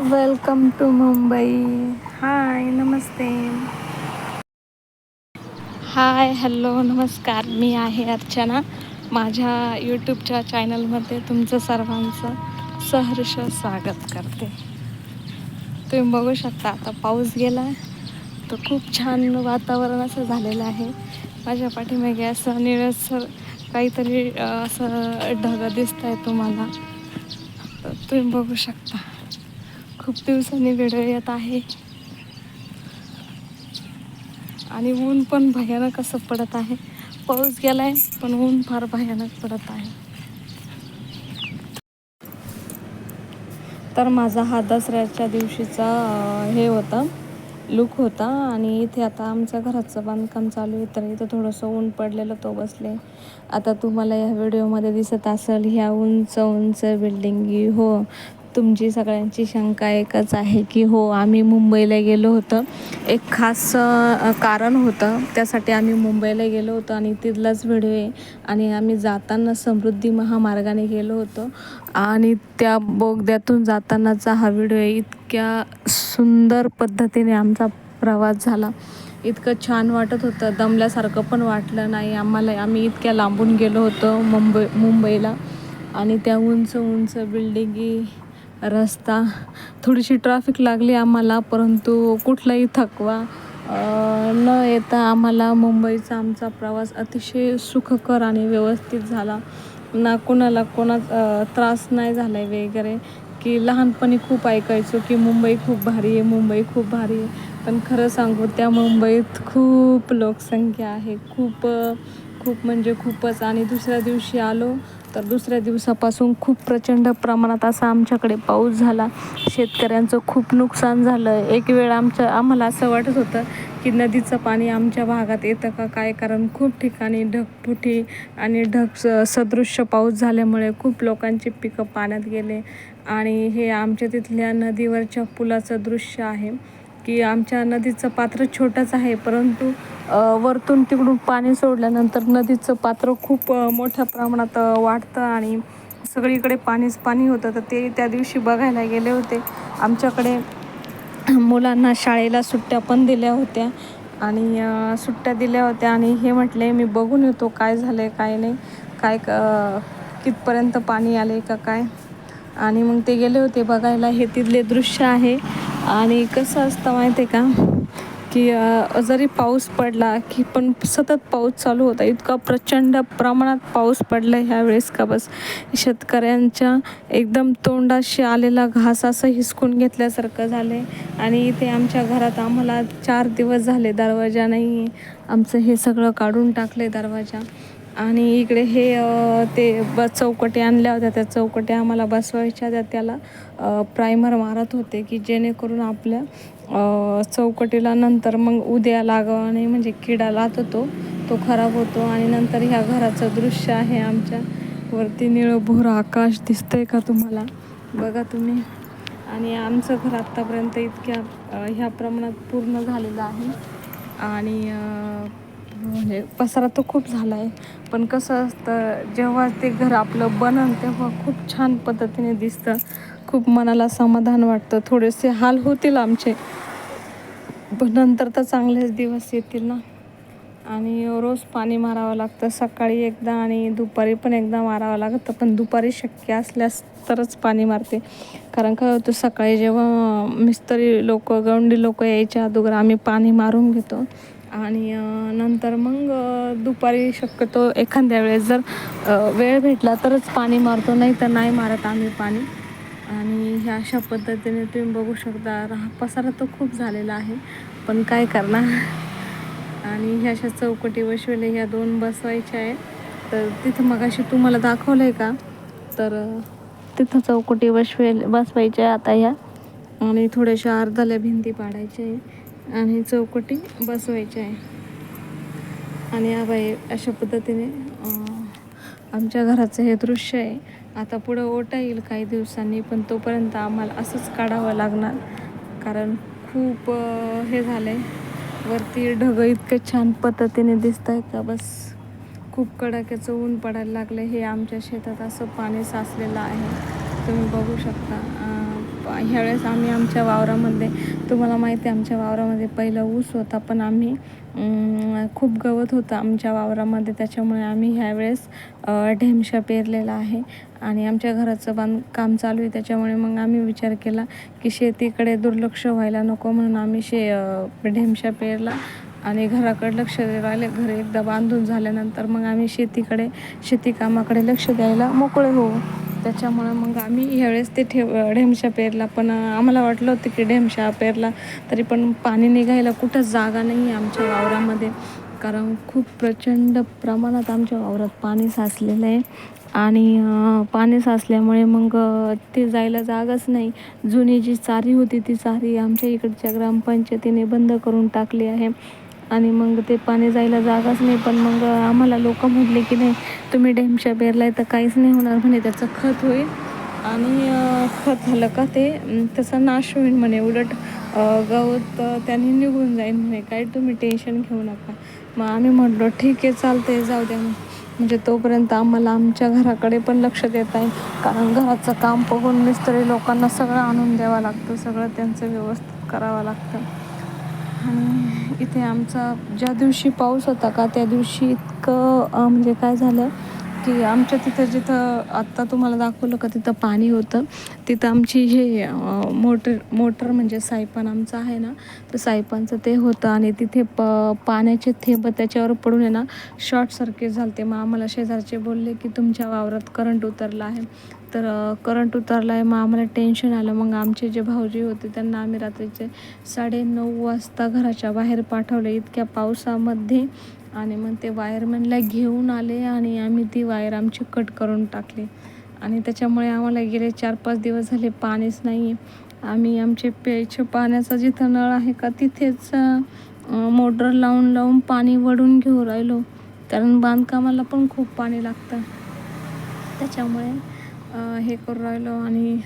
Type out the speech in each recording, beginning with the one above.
Welcome to Mumbai hi नमस्ते hi hello नमस्कार मी आहे अर्चना. माझ्या यूट्यूबच्या चॅनलमध्ये तुमचं सर्वांचं सहर्ष स्वागत करते. तुम्ही बघू शकता आता पाऊस गेला तर खूप छान वातावरण असं झालेलं आहे. माझ्या पाठीमागे असं निळसर काहीतरी असं ढग दिसत आहे तुम्हाला. तर तुम्ही बघू शकता. खूप दिवसांनी व्हिडिओ येत आहे. आणि ऊन पण भयानक असं पडत आहे. पाऊस गेलाय पण ऊन फार भयानक पडत आहे. तर माझा हा दसऱ्याच्या दिवशीचा हे होता लुक होता. आणि इथे आता आमच्या घराचं बांधकाम चालू आहे तर इथं थोडंसं ऊन पडलेलं तो बसले. आता तुम्हाला या व्हिडिओमध्ये दिसत असेल ह्या उंच उंच बिल्डिंगी हो. तुमची सगळ्यांची शंका एकच आहे की हो आम्ही मुंबईला गेलो होतं. एक खास कारण होतं. त्यासाठी आम्ही मुंबईला गेलो होतो आणि तिथलाच व्हिडिओ आहे. आणि आम्ही जाताना समृद्धी महामार्गाने गेलो होतो. आणि त्या बोगद्यातून जातानाचा हा व्हिडिओ आहे. इतक्या सुंदर पद्धतीने आमचा प्रवास झाला. इतकं छान वाटत होतं. दमल्यासारखं पण वाटलं नाही. आम्हाला आम्ही इतक्या लांबून गेलो होतो मुंबई मुंबईला. आणि त्या उंच उंच बिल्डिंगी रस्ता. थोडीशी ट्रॅफिक लागली आम्हाला परंतु कुठलाही थकवा न येता आम्हाला मुंबईचा आमचा प्रवास अतिशय सुखकर आणि व्यवस्थित झाला. ना कोणाला कोणा त्रास नाही झाला आहे वगैरे. की लहानपणी खूप ऐकायचो की मुंबई खूप भारी आहे मुंबई खूप भारी आहे. पण खरं सांगू त्या मुंबईत खूप लोकसंख्या आहे. खूप खूप म्हणजे खूपच. आणि दुसऱ्या दिवशी आलो तर दुसऱ्या दिवसापासून खूप प्रचंड प्रमाणात असा आमच्याकडे पाऊस झाला. शेतकऱ्यांचं खूप नुकसान झालं. एक वेळ आमच्या आम्हाला असं वाटत होतं की नदीचं पाणी आमच्या भागात येतं का काय? कारण खूप ठिकाणी ढगफुटी आणि ढग स- सदृश्य पाऊस झाल्यामुळे खूप लोकांची पिकं पाण्यात गेले. आणि हे आमच्या तिथल्या नदीवरच्या पुलाचं दृश्य आहे. की आमच्या नदीचं पात्र छोटंच आहे परंतु वरतून तिकडून पाणी सोडल्यानंतर नदीचं पात्र खूप मोठ्या प्रमाणात वाढतं आणि सगळीकडे पाणीच पाणी होतं. तर ते त्या दिवशी बघायला गेले होते. आमच्याकडे मुलांना शाळेला सुट्ट्या पण दिल्या होत्या आणि सुट्ट्या दिल्या होत्या आणि हे म्हटले मी बघून येतो काय झालं आहे काय नाही काय क- कितपर्यंत पाणी आले का काय? आणि मग ते गेले होते बघायला. हे तिथले दृश्य आहे. आणि कसं असतं माहिती आहे का की जरी पाऊस पडला की पण सतत पाऊस चालू होता. इतका प्रचंड प्रमाणात पाऊस पडला ह्यावेळेस का बस? शेतकऱ्यांच्या एकदम तोंडाशी आलेला घास असं हिसकून घेतल्यासारखं झालं आणि इथे आमच्या घरात आम्हाला चार दिवस झाले दरवाजा नाही. आमचं हे सगळं काढून टाकले दरवाजा. आणि इकडे हे ते ब चौकटी आणल्या होत्या. त्या चौकटी आम्हाला बसवायच्या त्या त्याला प्रायमर मारत होते की जेणेकरून आपल्या चौकटीला नंतर मग उद्या लागावा नाही म्हणजे किडा लात तो तो खराब होतो आणि नंतर ह्या घराचं दृश्य आहे आमच्या. वरती निळं भोर आकाश दिसतंय का तुम्हाला? बघा तुम्ही. आणि आमचं घर आत्तापर्यंत इतक्या ह्या प्रमाणात पूर्ण झालेलं आहे. आणि म्हणजे पसारा तर खूप झाला आहे पण कसं असतं जेव्हा ते घर आपलं बनन तेव्हा खूप छान पद्धतीने दिसतं. खूप मनाला समाधान वाटतं. थोडेसे हाल होतील आमचे. पण नंतर तर चांगलेच दिवस येतील ना. आणि रोज पाणी मारावं लागतं. सकाळी एकदा आणि दुपारी पण एकदा मारावं लागतं. पण दुपारी शक्य असल्यास तरच पाणी मारते. कारण काय होतं सकाळी जेव्हा मिस्त्री लोक गवंडी लोक यायच्या अगोदर आम्ही पाणी मारून घेतो. आणि नंतर मग दुपारी शक्यतो एखाद्या वेळेस जर वेळ भेटला तरच पाणी मारतो नाही तर नाही मारत आम्ही पाणी. आणि ह्या अशा पद्धतीने तुम्ही बघू शकता राहा पसारा तर खूप झालेला आहे पण काय करणार? आणि ह्या अशा चौकटी वशवेले ह्या दोन बसवायच्या आहे तर तिथं मगाशी तुम्हाला दाखवलं आहे का? तर तिथं चौकटी वशवेल बसवायच्या आहे आता ह्या. आणि थोड्याशा अर्धाल्या भिंती पाडायच्या आहे आणि चौकटी बसवायची आहे. आणि हा बाई अशा पद्धतीने आमच्या घराचं हे दृश्य आहे. आता पुढं ओटा येईल काही दिवसांनी पण तोपर्यंत आम्हाला असंच काढावं लागणार. कारण खूप हे झालं आहे वरती ढगं इतके छान पद्धतीने दिसत आहेत का बस. खूप कडाक्याचं ऊन पडायला लागलं हे आमच्या शेतात असं पाणी साचलेलं आहे. तुम्ही बघू शकता. ह्यावेळेस आम्ही आमच्या वावरामध्ये तुम्हाला माहिती आहे आमच्या वावरामध्ये पहिला ऊस होता पण आम्ही खूप गवत होतं आमच्या वावरामध्ये त्याच्यामुळे आम्ही ह्यावेळेस ढेमशा पेरलेला आहे. आणि आमच्या घराचं बांधकाम चालू आहे त्याच्यामुळे मग आम्ही विचार केला की शेतीकडे दुर्लक्ष व्हायला नको म्हणून आम्ही शे ढेमशा पेरला. आणि घराकडे लक्ष राहिले घर एकदा बांधून झाल्यानंतर मग आम्ही शेतीकडे शेतीकामाकडे लक्ष द्यायला मोकळे होऊ त्याच्यामुळे मग आम्ही ह्यावेळेस ते ठेव ढेमशा पेरला. पण आम्हाला वाटलं होतं की ढेमशा पेरला तरी पण पाणी निघायला कुठंच जागा नाही आहे आमच्या वावरामध्ये. कारण खूप प्रचंड प्रमाणात आमच्या वावरात पाणी साचलेलं आहे. आणि पाणी साचल्यामुळे मग ते जायला जागाच नाही. जुनी जी चारी होती ती चारी आमच्या इकडच्या ग्रामपंचायतीने बंद करून टाकली आहे. आणि मग ते पाणी जायला जागाच नाही. पण मग आम्हाला लोक म्हटले की नाही तुम्ही डेमशा पेरलाय तर काहीच नाही होणार म्हणे. त्याचं खत होईल. आणि खत झालं का ते त्याचा नाश होईल म्हणे. उलट गवत अं, त्याने निघून जाईल म्हणे. काही तुम्ही टेन्शन घेऊ नका. मग आम्ही म्हटलो ठीक आहे चालते जाऊ द्या. मग म्हणजे तोपर्यंत आम्हाला आमच्या घराकडे पण लक्ष देत आहे कारण घराचं काम बघून मिस्त्री लोकांना सगळं आणून द्यावं लागतं. सगळं त्यांचं व्यवस्थित करावं लागतं. आणि इथे आमचा ज्या दिवशी पाऊस होता का त्या दिवशी इतकं म्हणजे काय झालं की आमच्या तिथं जिथं आत्ता तुम्हाला दाखवलं का तिथं पाणी होतं. तिथं आमची हे मोटर मोटर म्हणजे सायपान आमचं आहे ना तर सायपानचं ते होतं आणि तिथे प पाण्याचे थेंब त्याच्यावर पडून आहे ना शॉर्ट सर्किट झालं ते मग आम्हाला शेजारचे बोलले की तुमच्या वावरात करंट उतरला आहे. तर करंट उतरला आहे मग आम्हाला टेन्शन आलं. मग आमचे जे भाऊजी होते त्यांना आम्ही रात्रीचे साडेनऊ वाजता घराच्या बाहेर पाठवले इतक्या पावसामध्ये. आणि मग ते वायरमॅनला घेऊन आले आणि आम्ही ती वायर आमची कट करून टाकली. आणि त्याच्यामुळे आम्हाला गेले चार पाच दिवस झाले पाणीच नाही आम्ही आमचे प्यायचे पाण्याचा जिथं नळ आहे का तिथेच मोटर लावून लावून पाणी वडून घेऊ राहिलो. कारण बांधकामाला पण खूप पाणी लागतं. त्याच्यामुळे हे करू राहिलो आणि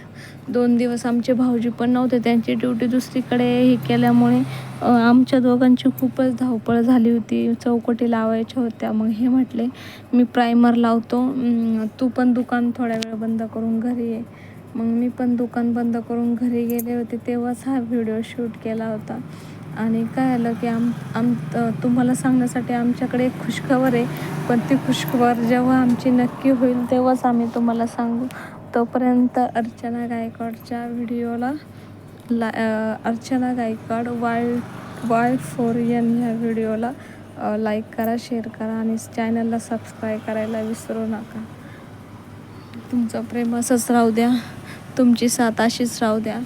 दोन दिवस आमचे भाऊजी पण नव्हते त्यांची ड्युटी दुसरीकडे हे केल्यामुळे आमच्या दोघांची खूपच धावपळ झाली होती. चौकटी लावायच्या होत्या. मग हे म्हटले मी प्रायमर लावतो. तू पण दुकान थोड्या वेळ बंद करून घरी ये. मग मी पण दुकान बंद करून घरी गेले होते. तेव्हाच हा व्हिडिओ शूट केला होता. आणि काय आलं की आम आम तुम्हाला सांगण्यासाठी आमच्याकडे एक खुशखबर आहे. पण ती खुशखबर जेव्हा आमची नक्की होईल तेव्हाच आम्ही तुम्हाला सांगू. तोपर्यंत अर्चना गायकवाडच्या व्हिडिओला ला अर्चना गायकवाड वाय वाय फोर यन ह्या व्हिडिओला लाईक करा शेअर करा आणि चॅनलला सबस्क्राईब करायला विसरू नका. तुमचं प्रेम असंच राहू द्या. तुमची साथ अशीच राहू द्या.